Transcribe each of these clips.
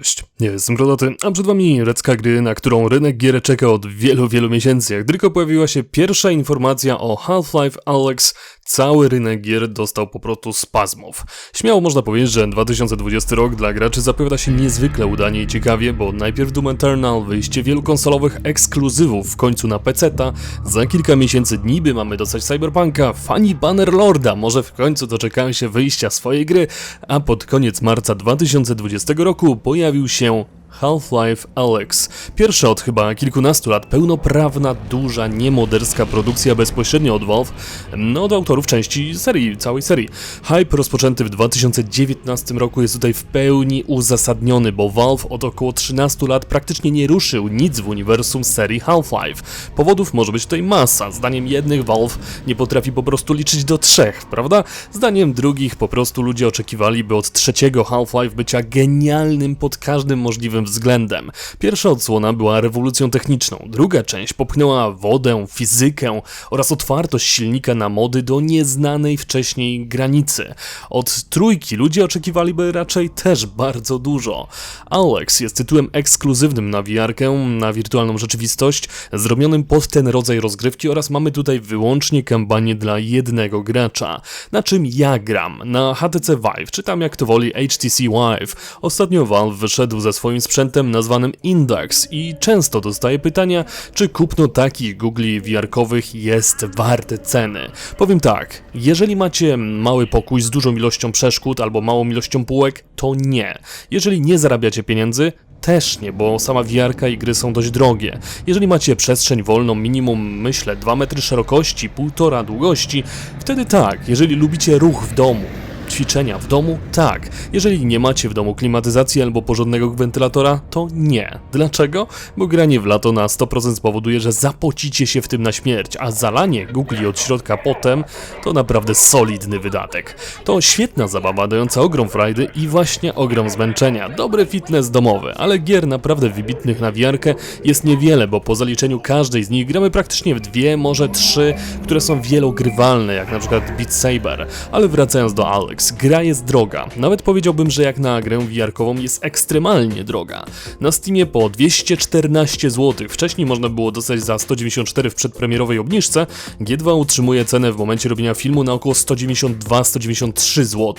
Cześć, ja jestem a przed wami recka gry, na którą rynek gier czeka od wielu, wielu miesięcy. Jak tylko pojawiła się pierwsza informacja o Half-Life Alyx, cały rynek gier dostał po prostu spazmów. Śmiało można powiedzieć, że 2020 rok dla graczy zapowiada się niezwykle udanie i ciekawie, bo najpierw Doom Eternal, wyjście wielu konsolowych ekskluzywów w końcu na PC-ta, za kilka miesięcy niby mamy dostać Cyberpunka, fani Bannerlorda, może w końcu doczekają się wyjścia swojej gry, a pod koniec marca 2020 roku pojawił się Half-Life Alyx. Pierwsza od chyba kilkunastu lat pełnoprawna, duża, niemoderska produkcja bezpośrednio od Valve, no od autorów części serii, całej serii. Hype rozpoczęty w 2019 roku jest tutaj w pełni uzasadniony, bo Valve od około 13 lat praktycznie nie ruszył nic w uniwersum serii Half-Life. Powodów może być tutaj masa. Zdaniem jednych Valve nie potrafi po prostu liczyć do trzech, prawda? Zdaniem drugich po prostu ludzie oczekiwali, by od trzeciego Half-Life bycia genialnym pod każdym możliwym względem. Pierwsza odsłona była rewolucją techniczną, druga część popchnęła wodę, fizykę oraz otwartość silnika na mody do nieznanej wcześniej granicy. Od trójki ludzie oczekiwaliby raczej też bardzo dużo. Alex jest tytułem ekskluzywnym na VR, na wirtualną rzeczywistość, zrobionym pod ten rodzaj rozgrywki oraz mamy tutaj wyłącznie kampanię dla jednego gracza. Na czym ja gram? Na HTC Vive, czy tam jak to woli HTC Vive. Ostatnio Valve wyszedł ze swoim sprzętem nazwanym Index i często dostaję pytania, czy kupno takich googli wiarkowych jest warte ceny. Powiem tak, jeżeli macie mały pokój z dużą ilością przeszkód albo małą ilością półek, to nie. Jeżeli nie zarabiacie pieniędzy, też nie, bo sama wiarka i gry są dość drogie. Jeżeli macie przestrzeń wolną minimum, myślę, 2 metry szerokości, 1,5 długości, wtedy tak, jeżeli lubicie ruch w domu, ćwiczenia w domu? Tak. Jeżeli nie macie w domu klimatyzacji albo porządnego wentylatora, to nie. Dlaczego? Bo granie w lato na 100% spowoduje, że zapocicie się w tym na śmierć, a zalanie Google od środka potem to naprawdę solidny wydatek. To świetna zabawa dająca ogrom frajdy i właśnie ogrom zmęczenia. Dobry fitness domowy, ale gier naprawdę wybitnych na wiarkę jest niewiele, bo po zaliczeniu każdej z nich gramy praktycznie w dwie, może trzy, które są wielogrywalne, jak na przykład Beat Saber. Ale wracając do Alex, gra jest droga. Nawet powiedziałbym, że jak na grę VR-kową jest ekstremalnie droga. Na Steamie po 214 zł, wcześniej można było dostać za 194 w przedpremierowej obniżce, G2 utrzymuje cenę w momencie robienia filmu na około 192-193 zł.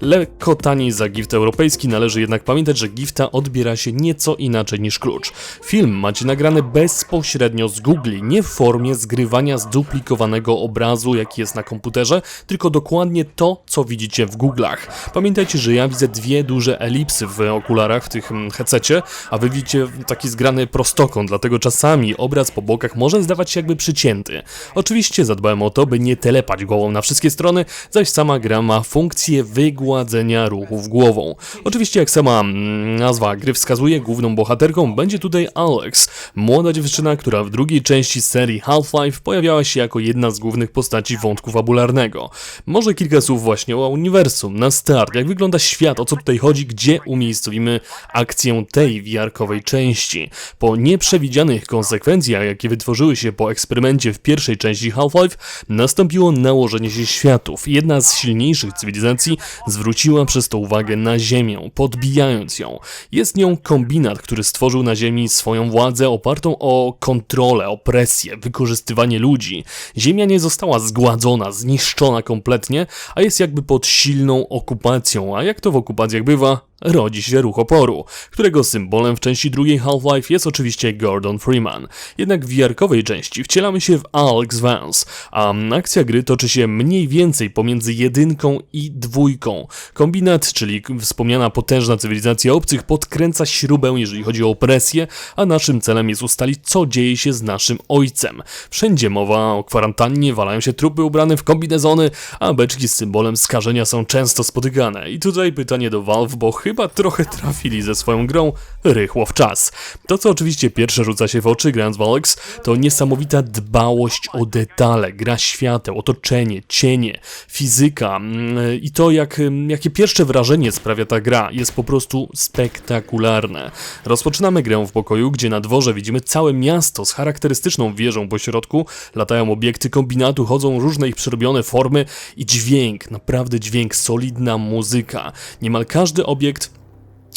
Lekko taniej za gift europejski, należy jednak pamiętać, że gifta odbiera się nieco inaczej niż klucz. Film macie nagrany bezpośrednio z Google, nie w formie zgrywania zduplikowanego obrazu, jaki jest na komputerze, tylko dokładnie to, co widzicie w Google'ach. Pamiętajcie, że ja widzę dwie duże elipsy w okularach, w tych mm, headsetie, a wy widzicie taki zgrany prostokąt, dlatego czasami obraz po bokach może zdawać się jakby przycięty. Oczywiście zadbałem o to, by nie telepać głową na wszystkie strony, zaś sama gra ma funkcję wygładzenia ruchów głową. Oczywiście jak sama mm, nazwa gry wskazuje, główną bohaterką będzie tutaj Alex, młoda dziewczyna, która w drugiej części serii Half-Life pojawiała się jako jedna z głównych postaci wątku fabularnego. Może kilka słów właśnie o uniwersum, na start, jak wygląda świat, o co tutaj chodzi, gdzie umiejscowimy akcję tej wiarkowej części. Po nieprzewidzianych konsekwencjach, jakie wytworzyły się po eksperymencie w pierwszej części Half-Life, nastąpiło nałożenie się światów. Jedna z silniejszych cywilizacji zwróciła przez to uwagę na Ziemię, podbijając ją. Jest nią kombinat, który stworzył na Ziemi swoją władzę opartą o kontrolę, opresję, wykorzystywanie ludzi. Ziemia nie została zgładzona, zniszczona kompletnie, a jest jakby pod silną okupacją, a jak to w okupacjach bywa, rodzi się ruch oporu, którego symbolem w części drugiej Half-Life jest oczywiście Gordon Freeman. Jednak w wiarkowej części wcielamy się w Alex Vance, a akcja gry toczy się mniej więcej pomiędzy jedynką i dwójką. Kombinat, czyli wspomniana potężna cywilizacja obcych, podkręca śrubę, jeżeli chodzi o opresję, a naszym celem jest ustalić, co dzieje się z naszym ojcem. Wszędzie mowa o kwarantannie, walają się trupy ubrane w kombinezony, a beczki z symbolem skażenia są często spotykane. I tutaj pytanie do Valve, bo chyba trochę trafili ze swoją grą rychło w czas. To, co oczywiście pierwsze rzuca się w oczy w Alex, to niesamowita dbałość o detale, gra świateł, otoczenie, cienie, fizyka mm, i to, jak, mm, jakie pierwsze wrażenie sprawia ta gra, jest po prostu spektakularne. Rozpoczynamy grę w pokoju, gdzie na dworze widzimy całe miasto z charakterystyczną wieżą po środku, latają obiekty kombinatu, chodzą różne ich przerobione formy i dźwięk, naprawdę dźwięk, solidna muzyka. Niemal każdy obiekt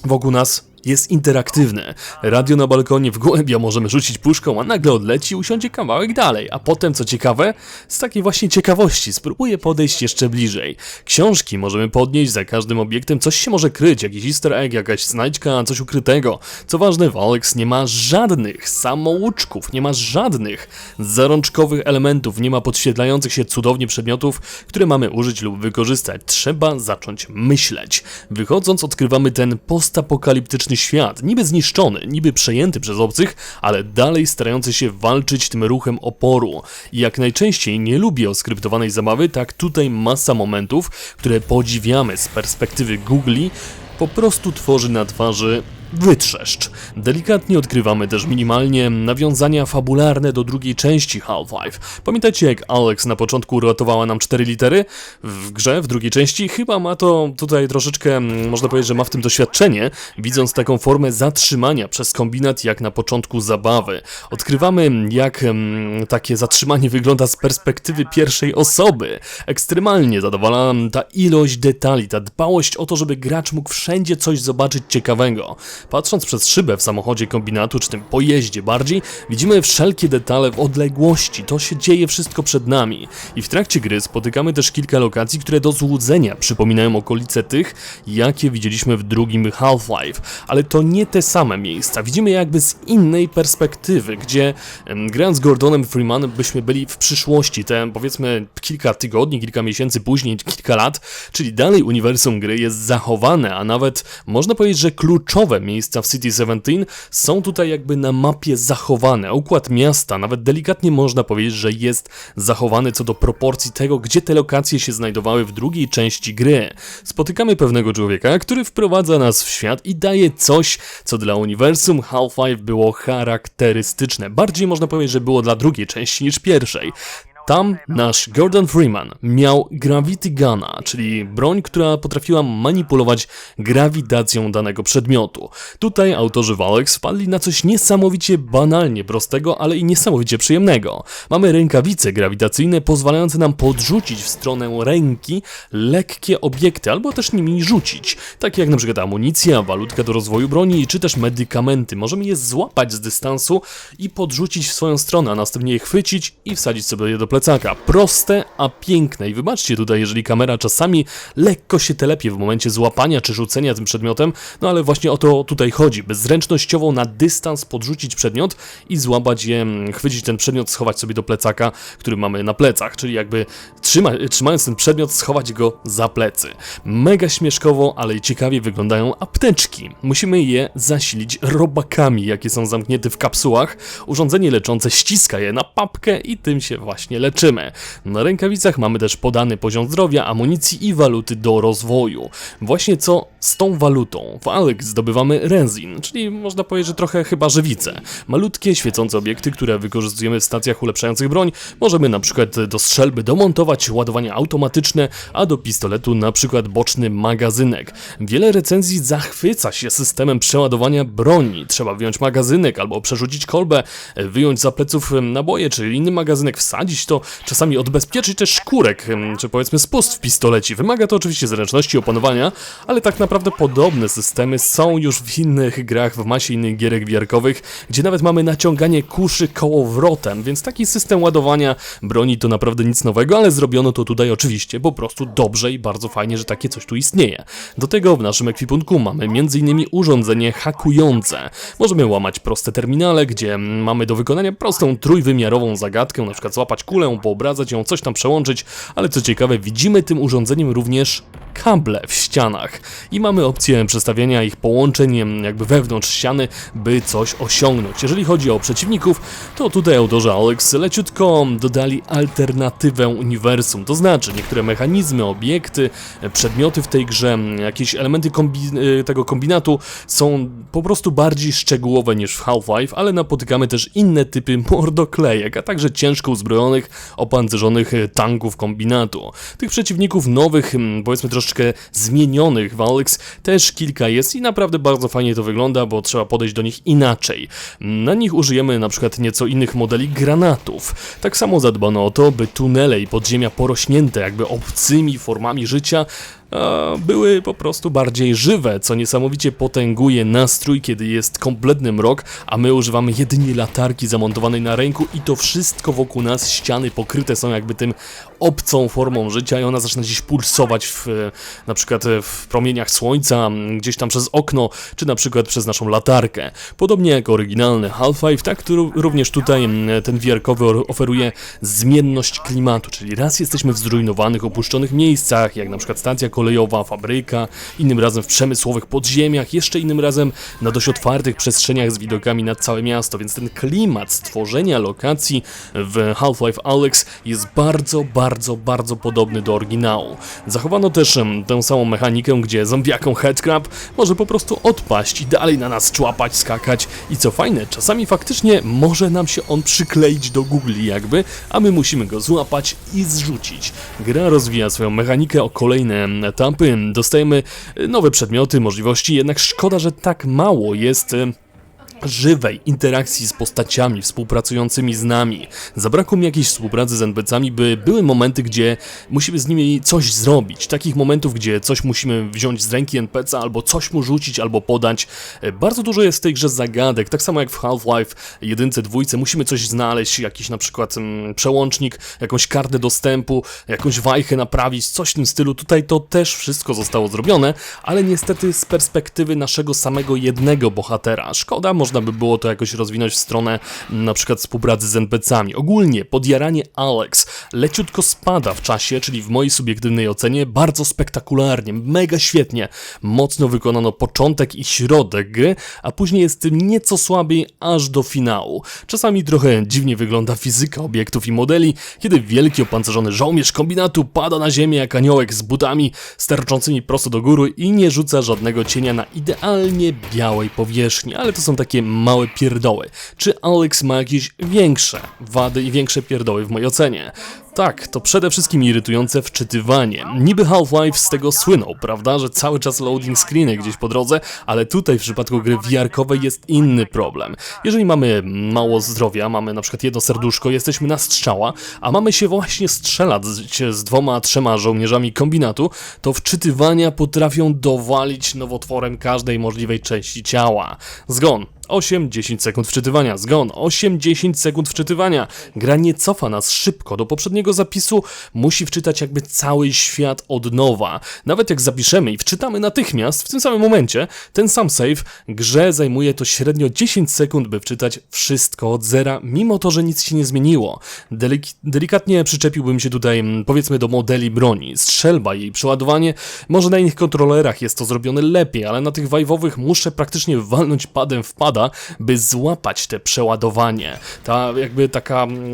wokół nas jest interaktywne. Radio na balkonie w głębia możemy rzucić puszką, a nagle odleci i usiądzie kawałek dalej. A potem, co ciekawe, z takiej właśnie ciekawości spróbuję podejść jeszcze bliżej. Książki możemy podnieść, za każdym obiektem coś się może kryć, jakiś easter egg, jakaś znajdźka, coś ukrytego. Co ważne, w nie ma żadnych samouczków, nie ma żadnych zarączkowych elementów, nie ma podświetlających się cudownie przedmiotów, które mamy użyć lub wykorzystać. Trzeba zacząć myśleć. Wychodząc, odkrywamy ten postapokaliptyczny świat, niby zniszczony, niby przejęty przez obcych, ale dalej starający się walczyć tym ruchem oporu. I jak najczęściej nie lubię oskryptowanej zabawy, tak tutaj masa momentów, które podziwiamy z perspektywy Googli, po prostu tworzy na twarzy wytrzeszcz. Delikatnie odkrywamy też minimalnie nawiązania fabularne do drugiej części Half-Life. Pamiętacie jak Alex na początku uratowała nam cztery litery? W grze, w drugiej części chyba ma to tutaj troszeczkę, mm, można powiedzieć, że ma w tym doświadczenie, widząc taką formę zatrzymania przez kombinat jak na początku zabawy. Odkrywamy jak mm, takie zatrzymanie wygląda z perspektywy pierwszej osoby. Ekstremalnie zadowala ta ilość detali, ta dbałość o to, żeby gracz mógł wszędzie coś zobaczyć ciekawego. Patrząc przez szybę w samochodzie kombinatu, czy tym pojeździe bardziej, widzimy wszelkie detale w odległości, to się dzieje wszystko przed nami. I w trakcie gry spotykamy też kilka lokacji, które do złudzenia przypominają okolice tych, jakie widzieliśmy w drugim Half-Life. Ale to nie te same miejsca, widzimy je jakby z innej perspektywy, gdzie grając z Gordonem Freemanem byśmy byli w przyszłości, te powiedzmy kilka tygodni, kilka miesięcy później, kilka lat, czyli dalej uniwersum gry jest zachowane, a nawet można powiedzieć, że kluczowe miejsca w City 17 są tutaj jakby na mapie zachowane. Układ miasta, nawet delikatnie można powiedzieć, że jest zachowany co do proporcji tego, gdzie te lokacje się znajdowały w drugiej części gry. Spotykamy pewnego człowieka, który wprowadza nas w świat i daje coś, co dla uniwersum Half-Life było charakterystyczne. Bardziej można powiedzieć, że było dla drugiej części niż pierwszej. Tam nasz Gordon Freeman miał Gravity Guna, czyli broń, która potrafiła manipulować grawitacją danego przedmiotu. Tutaj autorzy Valex wpadli na coś niesamowicie banalnie prostego, ale i niesamowicie przyjemnego. Mamy rękawice grawitacyjne pozwalające nam podrzucić w stronę ręki lekkie obiekty, albo też nimi rzucić, takie jak przykład amunicja, walutka do rozwoju broni, czy też medykamenty. Możemy je złapać z dystansu i podrzucić w swoją stronę, a następnie je chwycić i wsadzić sobie je do plecaka. Proste, a piękne. I wybaczcie tutaj, jeżeli kamera czasami lekko się telepie w momencie złapania czy rzucenia tym przedmiotem, no ale właśnie o to tutaj chodzi, by zręcznościowo na dystans podrzucić przedmiot i złapać je, mm, chwycić ten przedmiot, schować sobie do plecaka, który mamy na plecach, czyli jakby trzyma, trzymając ten przedmiot, schować go za plecy. Mega śmieszkowo, ale i ciekawie wyglądają apteczki. Musimy je zasilić robakami, jakie są zamknięte w kapsułach. Urządzenie leczące ściska je na papkę i tym się właśnie leczymy. Na rękawicach mamy też podany poziom zdrowia, amunicji i waluty do rozwoju. Właśnie co z tą walutą? W Alex zdobywamy rezin, czyli można powiedzieć, że trochę chyba żywice. Malutkie, świecące obiekty, które wykorzystujemy w stacjach ulepszających broń. Możemy na przykład do strzelby domontować ładowanie automatyczne, a do pistoletu na przykład boczny magazynek. Wiele recenzji zachwyca się systemem przeładowania broni. Trzeba wyjąć magazynek albo przerzucić kolbę, wyjąć za pleców naboje czy inny magazynek, wsadzić to, czasami odbezpieczyć też szkórek, czy powiedzmy spust w pistolecie. Wymaga to oczywiście zręczności opanowania, ale tak naprawdę podobne systemy są już w innych grach, w masie innych gierek wiarkowych, gdzie nawet mamy naciąganie kuszy kołowrotem, więc taki system ładowania broni to naprawdę nic nowego, ale zrobiono to tutaj oczywiście po prostu dobrze i bardzo fajnie, że takie coś tu istnieje. Do tego w naszym ekwipunku mamy m.in. urządzenie hakujące. Możemy łamać proste terminale, gdzie mamy do wykonania prostą trójwymiarową zagadkę, na przykład złapać kulę, poobradzać ją, coś tam przełączyć, ale co ciekawe, widzimy tym urządzeniem również kable w ścianach i mamy opcję przestawiania ich połączeń jakby wewnątrz ściany, by coś osiągnąć. Jeżeli chodzi o przeciwników, to tutaj autorzy Alex leciutko dodali alternatywę uniwersum, to znaczy niektóre mechanizmy, obiekty, przedmioty w tej grze, jakieś elementy kombi- e, tego kombinatu są po prostu bardziej szczegółowe niż w Half-Life, ale napotykamy też inne typy mordoklejek, a także ciężko uzbrojonych, opancerzonych e, tanków kombinatu. Tych przeciwników nowych, powiedzmy troszeczkę zmienionych w Alex też kilka jest i naprawdę bardzo fajnie to wygląda, bo trzeba podejść do nich inaczej. Na nich użyjemy na przykład nieco innych modeli granatów. Tak samo zadbano o to, by tunele i podziemia porośnięte jakby obcymi formami życia były po prostu bardziej żywe, co niesamowicie potęguje nastrój, kiedy jest kompletny mrok, a my używamy jedynie latarki zamontowanej na ręku i to wszystko wokół nas, ściany pokryte są jakby tym obcą formą życia i ona zaczyna gdzieś pulsować w, e, na przykład e, w promieniach słońca, gdzieś tam przez okno, czy na przykład przez naszą latarkę. Podobnie jak oryginalny Half-Life, tak również tutaj ten wiarkowy oferuje zmienność klimatu, czyli raz jesteśmy w zrujnowanych, opuszczonych miejscach, jak na przykład stacja kolejowa, fabryka, innym razem w przemysłowych podziemiach, jeszcze innym razem na dość otwartych przestrzeniach z widokami na całe miasto, więc ten klimat stworzenia lokacji w Half-Life Alyx jest bardzo, bardzo, bardzo podobny do oryginału. Zachowano też tę samą mechanikę, gdzie zombiaką Headcrab może po prostu odpaść i dalej na nas człapać, skakać i co fajne, czasami faktycznie może nam się on przykleić do Google jakby, a my musimy go złapać i zrzucić. Gra rozwija swoją mechanikę o kolejne etapy, dostajemy e, nowe przedmioty, możliwości, jednak szkoda, że tak mało jest e, żywej interakcji z postaciami współpracującymi z nami. Zabrakło mi jakiejś współpracy z NPC-ami, by były momenty, gdzie musimy z nimi coś zrobić. Takich momentów, gdzie coś musimy wziąć z ręki NPC, albo coś mu rzucić, albo podać. E, Bardzo dużo jest w tej grze zagadek, tak samo jak w Half-Life 1, 2, musimy coś znaleźć, jakiś na przykład mm, przełącznik, jakąś kartę dostępu, jakąś wajchę naprawić, coś w tym stylu. Tutaj to też wszystko zostało zrobione, ale niestety z perspektywy naszego samego jednego bohatera. Szkoda, można by było to jakoś rozwinąć w stronę na przykład współpracy z NPC-ami. Ogólnie podjaranie Alex leciutko spada w czasie, czyli w mojej subiektywnej ocenie bardzo spektakularnie, mega świetnie. Mocno wykonano początek i środek gry, a później jest tym nieco słabiej aż do finału. Czasami trochę dziwnie wygląda fizyka obiektów i modeli, kiedy wielki opancerzony żołnierz kombinatu pada na ziemię jak aniołek z butami sterczącymi prosto do góry i nie rzuca żadnego cienia na idealnie białej powierzchni, ale to są takie małe pierdoły. Czy Alex ma jakieś większe wady i większe pierdoły w mojej ocenie? Tak, to przede wszystkim irytujące wczytywanie. Niby Half-Life z tego słynął, prawda, że cały czas loading screeny gdzieś po drodze, ale tutaj w przypadku gry VR-kowej jest inny problem. Jeżeli mamy mało zdrowia, mamy na przykład jedno serduszko, jesteśmy na strzała, a mamy się właśnie strzelać z, z dwoma, trzema żołnierzami kombinatu, to wczytywania potrafią dowalić nowotworem każdej możliwej części ciała. Zgon. 8-10 sekund wczytywania, zgon, 8-10 sekund wczytywania. Gra nie cofa nas szybko do poprzedniego zapisu, musi wczytać jakby cały świat od nowa. Nawet jak zapiszemy i wczytamy natychmiast, w tym samym momencie, ten sam save, grze zajmuje to średnio 10 sekund, by wczytać wszystko od zera, mimo to, że nic się nie zmieniło. Delik- delikatnie przyczepiłbym się tutaj, mm, powiedzmy, do modeli broni. Strzelba, jej przeładowanie, może na innych kontrolerach jest to zrobione lepiej, ale na tych wajwowych muszę praktycznie walnąć padem w pada, by złapać te przeładowanie. Ta jakby taka, mm,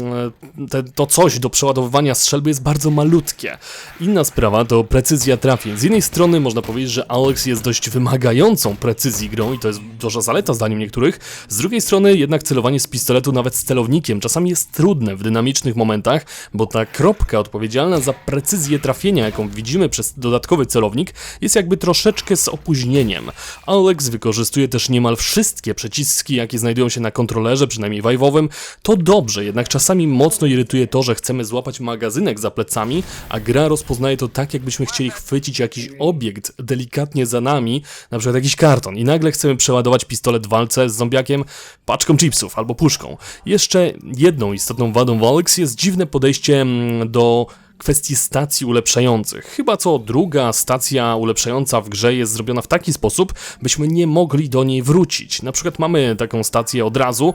te, to coś do przeładowywania strzelby jest bardzo malutkie. Inna sprawa to precyzja trafień. Z jednej strony można powiedzieć, że Alex jest dość wymagającą precyzji grą i to jest duża zaleta zdaniem niektórych. Z drugiej strony jednak celowanie z pistoletu nawet z celownikiem czasami jest trudne w dynamicznych momentach, bo ta kropka odpowiedzialna za precyzję trafienia, jaką widzimy przez dodatkowy celownik, jest jakby troszeczkę z opóźnieniem. Alex wykorzystuje też niemal wszystkie przyciski, jakie znajdują się na kontrolerze, przynajmniej wajwowym. To dobrze, jednak czasami mocno irytuje to, że chcemy złapać magazynek za plecami, a gra rozpoznaje to tak, jakbyśmy chcieli chwycić jakiś obiekt delikatnie za nami, na przykład jakiś karton, i nagle chcemy przeładować pistolet w walce z zombiakiem paczką chipsów albo puszką. Jeszcze jedną istotną wadą Alex jest dziwne podejście mm, do kwestii stacji ulepszających. Chyba co druga stacja ulepszająca w grze jest zrobiona w taki sposób, byśmy nie mogli do niej wrócić. Na przykład mamy taką stację od razu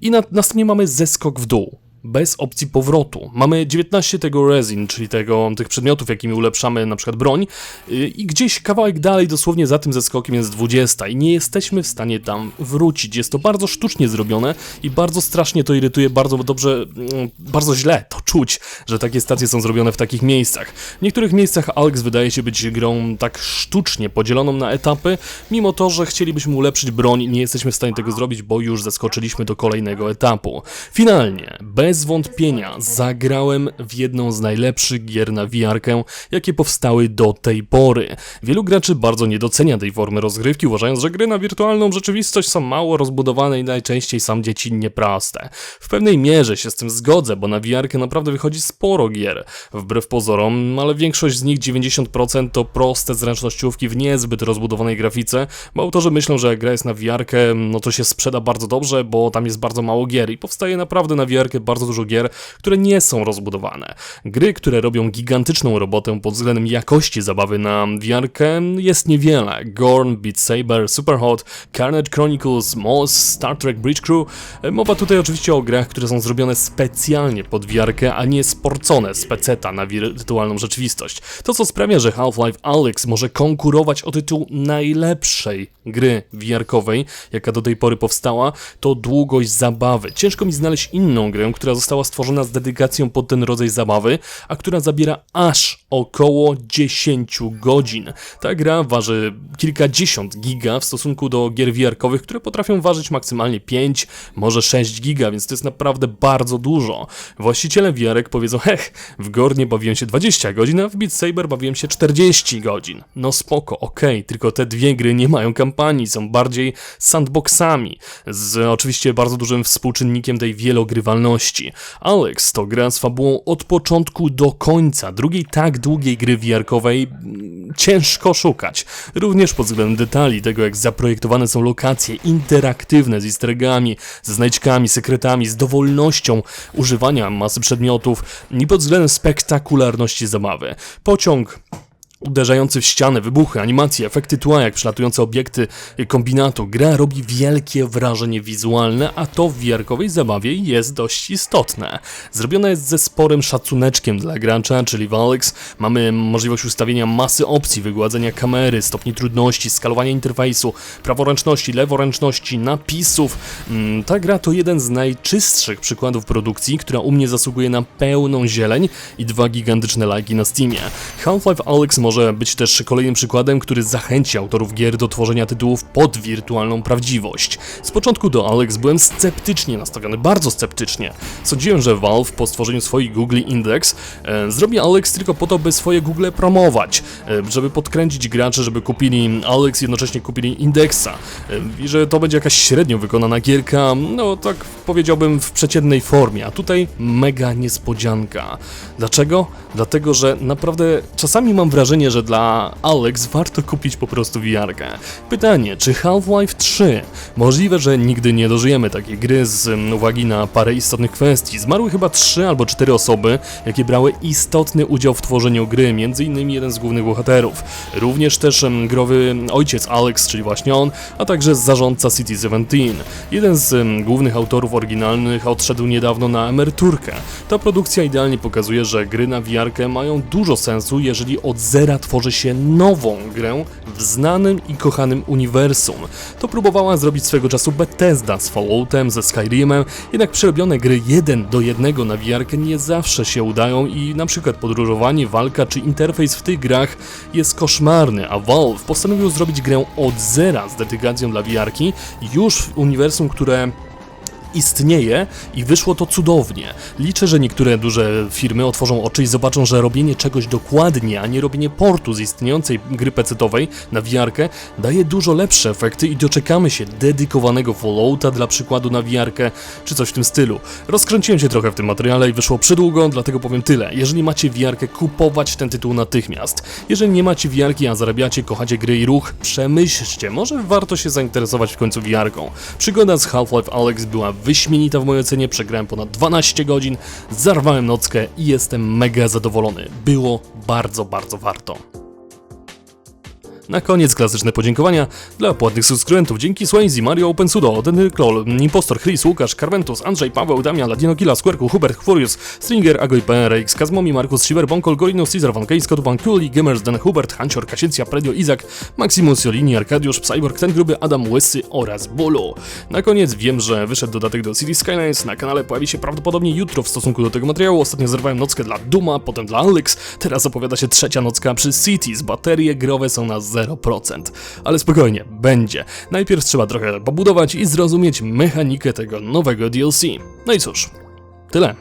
i na, następnie mamy zeskok w dół. Bez opcji powrotu. Mamy 19 tego resin, czyli tego, tych przedmiotów, jakimi ulepszamy na przykład broń, yy, i gdzieś kawałek dalej, dosłownie za tym zeskokiem jest 20 i nie jesteśmy w stanie tam wrócić. Jest to bardzo sztucznie zrobione i bardzo strasznie to irytuje, bardzo dobrze, mm, bardzo źle to czuć, że takie stacje są zrobione w takich miejscach. W niektórych miejscach Alex wydaje się być grą tak sztucznie podzieloną na etapy, mimo to, że chcielibyśmy ulepszyć broń, nie jesteśmy w stanie tego zrobić, bo już zeskoczyliśmy do kolejnego etapu. Finalnie, bez bez wątpienia zagrałem w jedną z najlepszych gier na VR-kę, jakie powstały do tej pory. Wielu graczy bardzo nie docenia tej formy rozgrywki, uważając, że gry na wirtualną rzeczywistość są mało rozbudowane i najczęściej są dziecinnie proste. W pewnej mierze się z tym zgodzę, bo na VR-kę naprawdę wychodzi sporo gier, wbrew pozorom, ale większość z nich, 90% to proste zręcznościówki w niezbyt rozbudowanej grafice, bo autorzy myślą, że jak gra jest na VR-kę, no to się sprzeda bardzo dobrze, bo tam jest bardzo mało gier i powstaje naprawdę na VR-kę bardzo dużo gier, które nie są rozbudowane. Gry, które robią gigantyczną robotę pod względem jakości zabawy na VR-kę jest niewiele. Gorn, Beat Saber, Superhot, Carnage Chronicles, Moss, Star Trek Bridge Crew. Mowa tutaj oczywiście o grach, które są zrobione specjalnie pod VR-kę, a nie sporcone z peceta na wirtualną rzeczywistość. To co sprawia, że Half-Life Alyx może konkurować o tytuł najlepszej gry VR-kowej, jaka do tej pory powstała, to długość zabawy. Ciężko mi znaleźć inną grę, która została stworzona z dedykacją pod ten rodzaj zabawy, a która zabiera aż około 10 godzin. Ta gra waży kilkadziesiąt giga w stosunku do gier VR-kowych, które potrafią ważyć maksymalnie 5, może 6 giga, więc to jest naprawdę bardzo dużo. Właściciele VR-ek powiedzą, hech, w Gornie bawiłem się 20 godzin, a w Beat Saber bawiłem się 40 godzin. No spoko, okej, tylko te dwie gry nie mają kampanii, są bardziej sandboxami, z oczywiście bardzo dużym współczynnikiem tej wielogrywalności. Alex to gra z fabułą od początku do końca, drugiej tak długiej gry VR-kowej mm, ciężko szukać. Również pod względem detali, tego jak zaprojektowane są lokacje interaktywne z easter ze znajdźkami, sekretami, z dowolnością używania masy przedmiotów i pod względem spektakularności zabawy. Pociąg uderzający w ścianę, wybuchy, animacje, efekty tła, jak przelatujące obiekty kombinatu. Gra robi wielkie wrażenie wizualne, a to w wiarkowej zabawie jest dość istotne. Zrobiona jest ze sporym szacuneczkiem dla gracza, czyli w Alex mamy możliwość ustawienia masy opcji, wygładzenia kamery, stopni trudności, skalowania interfejsu, praworęczności, leworęczności, napisów. Mm, Ta gra to jeden z najczystszych przykładów produkcji, która u mnie zasługuje na pełną zieleń i dwa gigantyczne lajki na Steamie. Half-Life Alyx może być też kolejnym przykładem, który zachęci autorów gier do tworzenia tytułów pod wirtualną prawdziwość. Z początku do Alex byłem sceptycznie nastawiony, bardzo sceptycznie. Sądziłem, że Valve po stworzeniu swoich Google Index e, zrobi Alex tylko po to, by swoje Google promować, e, żeby podkręcić graczy, żeby kupili Alex, jednocześnie kupili Indexa e, i że to będzie jakaś średnio wykonana gierka, no tak powiedziałbym w przeciętnej formie, a tutaj mega niespodzianka. Dlaczego? Dlatego, że naprawdę czasami mam wrażenie, że dla Alex warto kupić po prostu VR-kę. Pytanie, czy Half-Life 3? Możliwe, że nigdy nie dożyjemy takiej gry z mm, uwagi na parę istotnych kwestii. Zmarły chyba 3 albo 4 osoby, jakie brały istotny udział w tworzeniu gry, innymi jeden z głównych bohaterów. Również też em, growy ojciec Alex, czyli właśnie on, a także zarządca City 17. Jeden z em, głównych autorów oryginalnych odszedł niedawno na emeryturkę. Ta produkcja idealnie pokazuje, że gry na VR mają dużo sensu, jeżeli od zera tworzy się nową grę w znanym i kochanym uniwersum. To próbowała zrobić swego czasu Bethesda z Falloutem, ze Skyrimem, jednak przerobione gry jeden do jednego na VR nie zawsze się udają i na przykład podróżowanie, walka czy interfejs w tych grach jest koszmarny, a Valve postanowił zrobić grę od zera z dedykacją dla VR już w uniwersum, które istnieje i wyszło to cudownie. Liczę, że niektóre duże firmy otworzą oczy i zobaczą, że robienie czegoś dokładnie, a nie robienie portu z istniejącej gry pecetowej na VR daje dużo lepsze efekty i doczekamy się dedykowanego Fallouta dla przykładu na VR czy coś w tym stylu. Rozkręciłem się trochę w tym materiale i wyszło przydługo, dlatego powiem tyle. Jeżeli macie VR kupować ten tytuł natychmiast. Jeżeli nie macie VR a zarabiacie, kochacie gry i ruch, przemyślcie, może warto się zainteresować w końcu VR -ką. Przygoda z Half-Life Alyx była wyśmienita w mojej ocenie, przegrałem ponad 12 godzin, zarwałem nockę i jestem mega zadowolony. Było bardzo, bardzo warto. Na koniec klasyczne podziękowania dla płatnych subskrybentów. Dzięki Swayze, Mario OpenSudo, Denny Klol, Impostor, Chris, Łukasz, Carventus, Andrzej, Paweł, Damian, Ladino Killa, Squirku, Hubert, Furious, Stringer, Agoi, PRX, Kazmomi, Markus, Shiver, Bonkol, Gorinus, Caesar, Van Key, Scott, Van Kuli, Gamers, Den Hubert, Hancior, Kasiecja, Predio, Izak, Maximus, Jolini, Arkadiusz, Cyborg, Ten Gruby, Adam, Łysy oraz Bolo. Na koniec wiem, że wyszedł dodatek do City Skylines, na kanale pojawi się prawdopodobnie jutro w stosunku do tego materiału. Ostatnio zerwałem nockę dla Duma, potem dla Alex, teraz opowiada się trzecia nocka przy Cities. Baterie growe są na 0%. Ale spokojnie, będzie. Najpierw trzeba trochę pobudować i zrozumieć mechanikę tego nowego DLC. No i cóż, tyle.